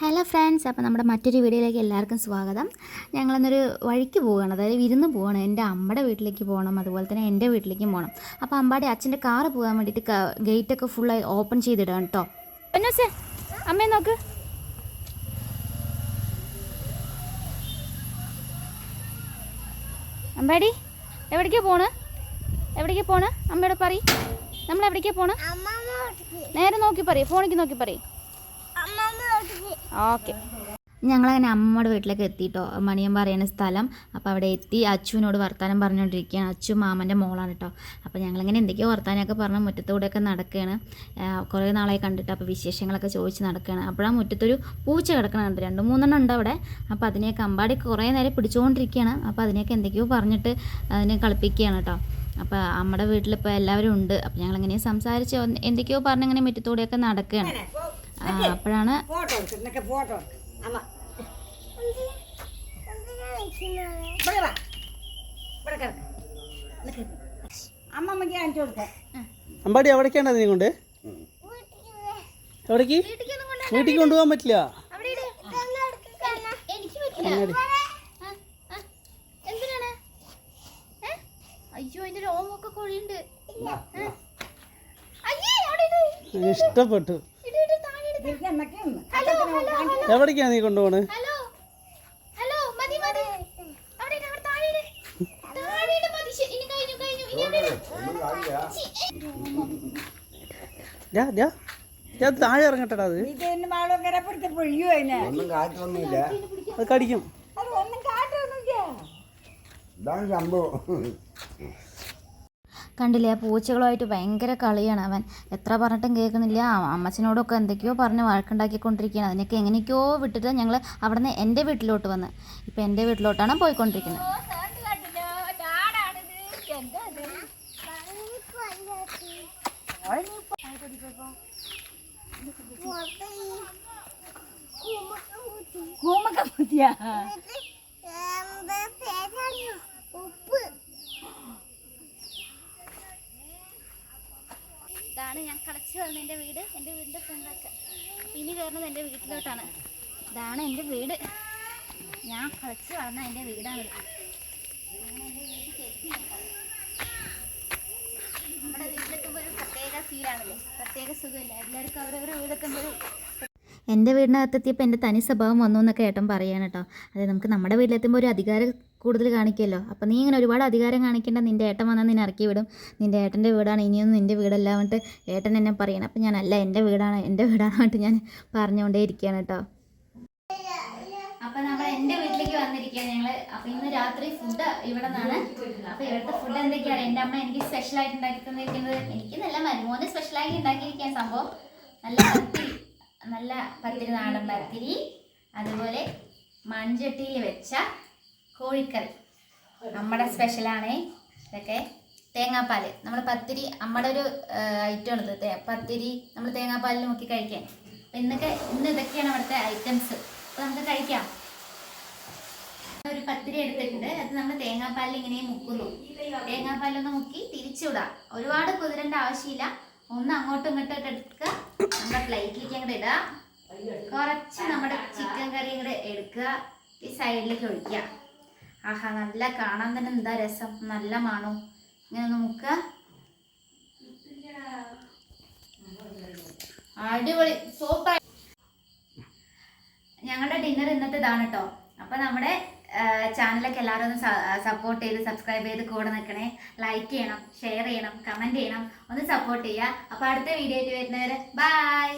Hello friends അപ്പോൾ നമ്മുടെ മറ്റൊരു വീഡിയോയിലേക്ക് എല്ലാവർക്കും സ്വാഗതം. ഞങ്ങളെന്നൊരു വഴിക്ക് പോവുകയാണ്. അതായത് വിരുന്ന് പോവാണ് എന്റെ അമ്മയുടെ വീട്ടിലേക്ക് പോകണം അതുപോലെ തന്നെ എന്റെ വീട്ടിലേക്കും പോകണം. അപ്പോൾ അമ്പാടി അച്ഛന്റെ കാറ് പോകാൻ വേണ്ടിയിട്ട് ഗേറ്റൊക്കെ ഫുള്ളായി ഓപ്പൺ ചെയ്തിടാണ് കേട്ടോ അമ്മയെ നോക്ക്. അമ്പാടി എവിടേക്കാണ് പോണ്? എവിടേക്കാണ് പോണ്? അമ്മയോട് പറ നമ്മൾ എവിടേക്കാണ് പോണ് നേരെ നോക്കി പറയും ഫോണിക്ക് നോക്കി പറയും. ഓക്കെ. ഞങ്ങളങ്ങനെ അമ്മയുടെ വീട്ടിലേക്ക് എത്തിയിട്ടോ മണിയം പറയുന്ന സ്ഥലം. അപ്പോൾ അവിടെ എത്തി. അച്ചുവിനോട് വർത്താനം പറഞ്ഞുകൊണ്ടിരിക്കുകയാണ് അച്ചു മാമന്റെ മോളാണ് കേട്ടോ അപ്പോൾ ഞങ്ങളിങ്ങനെ എന്തൊക്കെയോ വർത്താനമൊക്കെ പറഞ്ഞ് മുറ്റത്തൂടെയൊക്കെ നടക്കുകയാണ്. കുറേ നാളായി കണ്ടിട്ട് അപ്പോൾ വിശേഷങ്ങളൊക്കെ ചോദിച്ച് നടക്കുകയാണ്. അപ്പോഴാ മുറ്റത്തൊരു പൂച്ച കിടക്കണുണ്ട് രണ്ട് മൂന്നെണ്ണം ഉണ്ട് അവിടെ. അപ്പോൾ അതിനെയൊക്കെ അമ്പാടി കുറേ നേരം പിടിച്ചുകൊണ്ടിരിക്കുകയാണ് അപ്പോൾ അതിനെയൊക്കെ എന്തൊക്കെയോ പറഞ്ഞിട്ട് അതിനെ കളിപ്പിക്കുകയാണ് കേട്ടോ അപ്പോൾ അമ്മയുടെ വീട്ടിലിപ്പോൾ എല്ലാവരും ഉണ്ട്. അപ്പോൾ ഞങ്ങളിങ്ങനെ സംസാരിച്ച് എന്തൊക്കെയോ പറഞ്ഞിങ്ങനെ മുറ്റത്തൂടെയൊക്കെ നടക്കുകയാണ്. അപ്പോഴാണ് അമ്പാടി എവിടേക്കാണ് അതിനെ കൊണ്ട്? എവിടേക്ക് വീട്ടിൽ കൊണ്ടുപോകാൻ പറ്റില്ല? അയ്യോ രോമൊക്കെ കൊഴിയുണ്ട് അയ്യേ, അവിടെ ഇട്. ഇഷ്ടപ്പെട്ടു. എവിടേക്കാണ് നീ കൊണ്ടുപോണ്? ഹലോ ഹലോ മതി മതി. അവിടെ ഇട്, അവിടെ താഴെ ഇറങ്ങട്ടടാ അത്. അത് കടിക്കും. അത് ഒന്നും കാട്ടൊന്നുമില്ല ഇതാണ് സംഭവം. കണ്ടില്ലേ? ആ പൂച്ചകളുമായിട്ട് ഭയങ്കര കളിയാണ് അവൻ. എത്ര പറഞ്ഞിട്ടും കേൾക്കുന്നില്ല. അമ്മച്ചനോടൊക്കെ എന്തൊക്കെയോ പറഞ്ഞ് വഴക്കുണ്ടാക്കിക്കൊണ്ടിരിക്കുകയാണ്. അതിനൊക്കെ എങ്ങനെയൊക്കെയോ വിട്ടിട്ട് ഞങ്ങൾ അവിടെ നിന്ന് എന്റെ വീട്ടിലോട്ട് വന്ന്. ഇപ്പം എന്റെ വീട്ടിലോട്ടാണ് പോയിക്കൊണ്ടിരിക്കുന്നത്. കൂമക്ക ഇതാണ് ഞാൻ കളച്ചു വന്ന എന്റെ വീട് എന്റെ വീടിന്റെ ഫ്രണ്ടൊക്കെ ഇനി കയറുന്നത് എന്റെ വീട്ടിലോട്ടാണ്. ഇതാണ് എന്റെ വീട്. ഞാൻ കളിച്ച് വളർന്ന എന്റെ വീടാണ് നമ്മുടെ വീട്ടിലെത്തുമ്പോൾ ഒരു പ്രത്യേക ഫീലാണല്ലോ പ്രത്യേക സുഖമില്ല. എല്ലാവർക്കും അവരവരുടെ വീടെത്തുമ്പോൾ എന്റെ വീടിനകത്തെത്തിയപ്പോൾ എന്റെ തനി സ്വഭാവം വന്നു എന്നൊക്കെ ഏട്ടൻ പറയാണ് കേട്ടോ. അതെ നമുക്ക് നമ്മുടെ വീട്ടിലെത്തുമ്പോൾ ഒരു അധികാരം കൂടുതൽ കാണിക്കുമല്ലോ. അപ്പം നീ ഇങ്ങനെ ഒരുപാട് അധികാരം കാണിക്കേണ്ട നിന്റെ ഏട്ടൻ വന്നാൽ നിന്നെ ഇറക്കി വിടും. നിന്റെ ഏട്ടന്റെ വീടാണ് ഇനിയൊന്നും നിന്റെ വീടല്ല എന്നിട്ട് ഏട്ടൻ എന്നെ പറയണം. അപ്പം ഞാൻ അല്ല എന്റെ വീടാണ് എന്റെ വീടാണെന്നിട്ട് ഞാൻ പറഞ്ഞുകൊണ്ടേ ഇരിക്കുകയാണ് കേട്ടോ. അപ്പോൾ നമ്മൾ എന്റെ വീട്ടിലേക്ക് വന്നിരിക്കുകയാണ് ഞങ്ങൾ. അപ്പോൾ ഇന്ന് രാത്രി ഫുഡ് ഇവിടെ നിന്നാണ്. അപ്പോൾ ഇവിടുത്തെ ഫുഡ് എന്തൊക്കെയാണ്? എന്റെ അമ്മ എനിക്ക് സ്പെഷ്യലായിട്ട് ഉണ്ടാക്കി തന്നിരിക്കുന്നത് എനിക്ക് നല്ല മരുമോന് സ്പെഷ്യലായിട്ട് ഉണ്ടാക്കിയിരിക്കാൻ സംഭവം. നല്ല നല്ല പത്തിരി നാടൻ പത്തിരി. അതുപോലെ മൺചട്ടിയിൽ വെച്ച കോഴിക്കറി. നമ്മുടെ സ്പെഷ്യലാണ്. ഇതൊക്കെ തേങ്ങാപ്പാൽ നമ്മൾ പത്തിരി നമ്മുടെ ഒരു ഐറ്റം ഇത് തേ- പത്തിരി നമ്മൾ തേങ്ങാപ്പാലിൽ മുക്കി കഴിക്കാൻ. അപ്പം ഇന്നൊക്കെ ഇന്ന് ഇതൊക്കെയാണ് അവിടുത്തെ ഐറ്റംസ് അപ്പോൾ നമുക്ക് കഴിക്കാം. ഒരു പത്തിരി എടുത്തിട്ടുണ്ട്. അത് നമ്മൾ തേങ്ങാപ്പാലിൽ ഇങ്ങനെ മുക്കുന്നു. തേങ്ങാപ്പാലൊന്ന് മുക്കി തിരിച്ചുവിടാം ഒരുപാട് കുതിരേണ്ട ആവശ്യമില്ല. ഒന്ന് അങ്ങോട്ടും ഇങ്ങോട്ടും എടുക്കുക. നമ്മുടെ പ്ലേറ്റിലേക്ക് അങ്ങോട്ട് ഇടുക കുറച്ച് നമ്മുടെ ചിക്കൻ കറി ഇങ്ങോട്ട് എടുക്കുക. ഈ സൈഡിലേക്ക് ഒഴിക്കുക. ആഹാ നല്ല കാണാൻ തന്നെ എന്താ രസം. നല്ല മാണോ ഇങ്ങനെ നമുക്ക് അടിപൊളി. സൂപ്പർ. ഞങ്ങളുടെ ഡിന്നർ ഇന്നത്തെ ഇതാണ് കേട്ടോ അപ്പൊ നമ്മുടെ ചാനലൊക്കെ എല്ലാവരും ഒന്ന് സപ്പോർട്ട് ചെയ്ത് സബ്സ്ക്രൈബ് ചെയ്ത് കൂടെ നിൽക്കണേ ലൈക്ക് ചെയ്യണം ഷെയർ ചെയ്യണം കമന്റ് ചെയ്യണം. ഒന്ന് സപ്പോർട്ട് ചെയ്യുക. അപ്പോൾ അടുത്ത വീഡിയോ ആയിട്ട് വരുന്നവരെ ബൈ